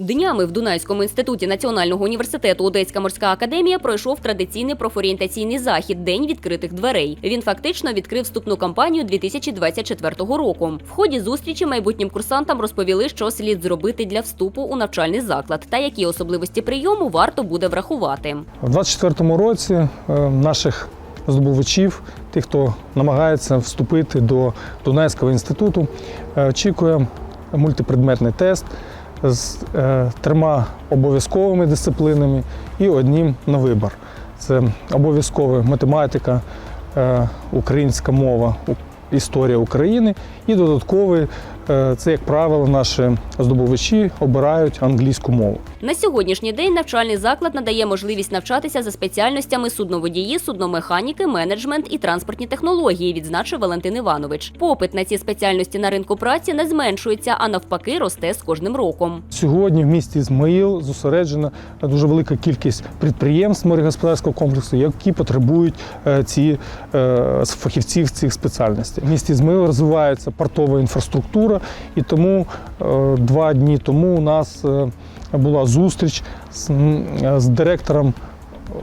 Днями в Дунайському інституті Національного університету Одеська морська академія пройшов традиційний профорієнтаційний захід День відкритих дверей. Він фактично відкрив вступну кампанію 2024 року. В ході зустрічі майбутнім курсантам розповіли, що слід зробити для вступу у навчальний заклад та які особливості прийому варто буде врахувати. У 2024 році е, наших здобувачів, тих, хто намагається вступити до Дунайського інституту, е, очікує мультипредметний тест з е, трьома обов'язковими дисциплінами і одним на вибір. Це обов'язкова математика, е, українська мова, історія України і додатковий е, це, як правило, наші здобувачі обирають англійську мову. На сьогоднішній день навчальний заклад надає можливість навчатися за спеціальностями судноводії, судномеханіки, менеджмент і транспортні технології, відзначив Валентин Іванович. Попит на ці спеціальності на ринку праці не зменшується, а навпаки, росте з кожним роком. Сьогодні в місті Ізмаїл зосереджена дуже велика кількість підприємств морегосподарського комплексу, які потребують е, ці е, фахівців цих спеціальностей. В місті Ізмаїл розвивається портова інфраструктура, і тому е, два дні тому у нас е, була зустріч з, з директором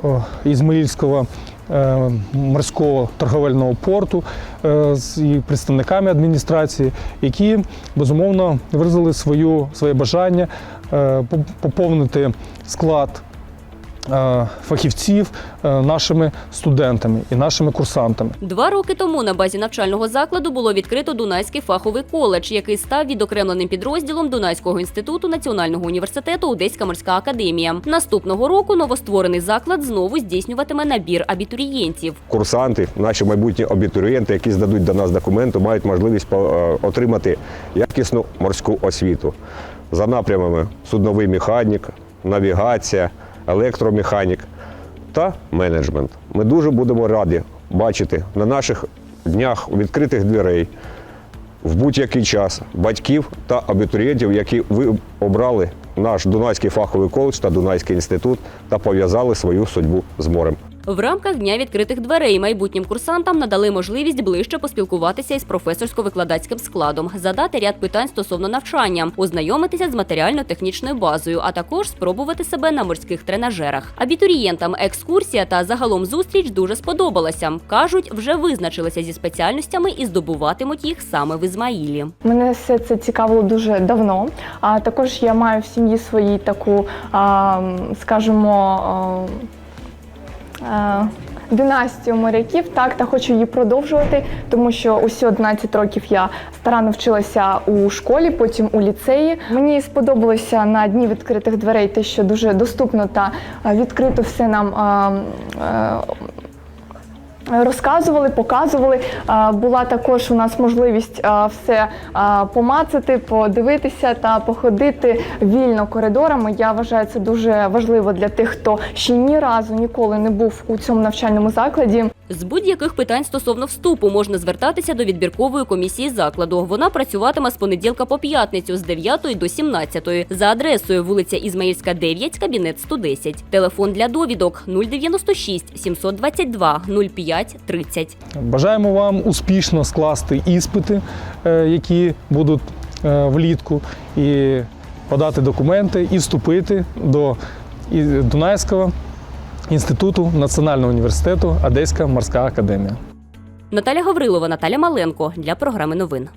е, Ізмаїльського е, морського торговельного порту е, з представниками адміністрації, які безумовно виразили свою, своє бажання е, поповнити склад е, фахівців е, нашими студентами і нашими курсантами. Два роки тому на базі навчального закладу було відкрито Дунайський фаховий коледж, який став відокремленим підрозділом Дунайського інституту Національного університету Одеська морська академія. Наступного року новостворений заклад знову здійснюватиме набір абітурієнтів. курсанти, наші майбутні абітурієнти, які здадуть до нас документи, мають можливість е, отримати якісну морську освіту за напрямами судновий механік, навігація, електромеханік та менеджмент. Ми дуже будемо раді бачити на наших днях відкритих дверей в будь-який час батьків та абітурієнтів, які ви обрали наш Дунайський фаховий коледж та Дунайський інститут та пов'язали свою судьбу з морем. В рамках дня відкритих дверей майбутнім курсантам надали можливість ближче поспілкуватися із професорсько-викладацьким складом, задати ряд питань стосовно навчання, ознайомитися з матеріально-технічною базою, а також спробувати себе на морських тренажерах. Абітурієнтам екскурсія та загалом зустріч дуже сподобалася. кажуть, вже визначилися зі спеціальностями і здобуватимуть їх саме в Ізмаїлі. Мене все це цікавило дуже давно. А також я маю в сім'ї своїй таку, скажімо, династію моряків, так, та хочу її продовжувати, тому що усі 11 років я старанно вчилася у школі, потім у ліцеї. Мені сподобалося на дні відкритих дверей те, що дуже доступно та відкрито все нам. Розказували, показували. Була також у нас можливість все помацати, подивитися та походити вільно коридорами. Я вважаю це дуже важливо для тих, хто ще ні разу ніколи не був у цьому навчальному закладі. З будь-яких питань стосовно вступу можна звертатися до відбіркової комісії закладу. Вона працюватиме з понеділка по п'ятницю з 9 до 17 за адресою вулиця Ізмаїльська, 9, кабінет 110. Телефон для довідок 096 722 05 30. Бажаємо вам успішно скласти іспити, е, які будуть е, влітку, і подати документи, і вступити до Дунайського інституту Національного університету Одеська морська академія. Наталя Гаврилова, Наталя Маленко для програми новин.